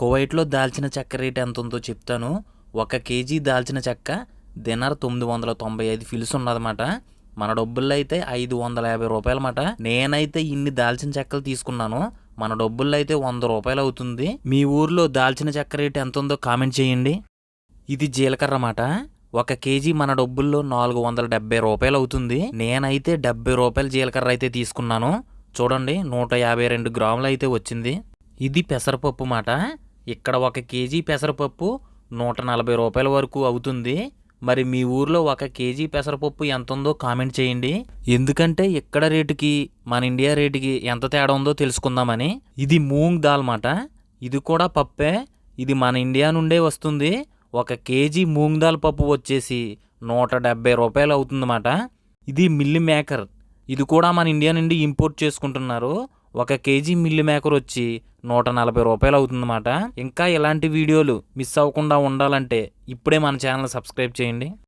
కువైట్లో దాల్చిన చెక్క రేట్ ఎంత ఉందో చెప్తాను. ఒక కేజీ దాల్చిన చెక్క దినర్ తొమ్మిది వందల తొంభై ఐదు ఫిల్స్ ఉన్నదన్నమాట. మన డబ్బుల్లో అయితే ఐదు వందల యాభై రూపాయలన్నమాట. నేనైతే ఇన్ని దాల్చిన చెక్కలు తీసుకున్నాను. మన డబ్బుల్లో అయితే వంద రూపాయలు అవుతుంది. మీ ఊర్లో దాల్చిన చెక్క రేట్ ఎంత ఉందో కామెంట్ చేయండి. ఇది జీలకర్ర మాట ఒక కేజీ మన డబ్బుల్లో నాలుగు వందల డెబ్బై రూపాయలు అవుతుంది. నేనైతే డెబ్బై రూపాయల జీలకర్ర అయితే తీసుకున్నాను. చూడండి నూట యాభై రెండు గ్రాములు అయితే వచ్చింది. ఇది పెసరపప్పు మాట ఇక్కడ ఒక కేజీ పెసరపప్పు నూట నలభై రూపాయల వరకు అవుతుంది. మరి మీ ఊర్లో ఒక కేజీ పెసరపప్పు ఎంత ఉందో కామెంట్ చేయండి. ఎందుకంటే ఇక్కడ రేటుకి మన ఇండియా రేటుకి ఎంత తేడా ఉందో తెలుసుకుందామని. ఇది మూంగ్ దాల్ మాట. ఇది కూడా పప్పే. ఇది మన ఇండియా నుండే వస్తుంది. ఒక కేజీ మూంగ్ దాల్ పప్పు వచ్చేసి నూట డెబ్బై రూపాయలు అవుతుందన్నమాట ఇది మిల్లి మేకర్. ఇది కూడా మన ఇండియా నుండి ఇంపోర్ట్ చేసుకుంటున్నారు. ఒక కేజీ మిల్లి మేకర్ వచ్చి నూట నలభై రూపాయలు అవుతుందన్నమాట. ఇంకా ఇలాంటి వీడియోలు మిస్ అవ్వకుండా ఉండాలంటే ఇప్పుడే మన ఛానల్ సబ్స్క్రైబ్ చేయండి.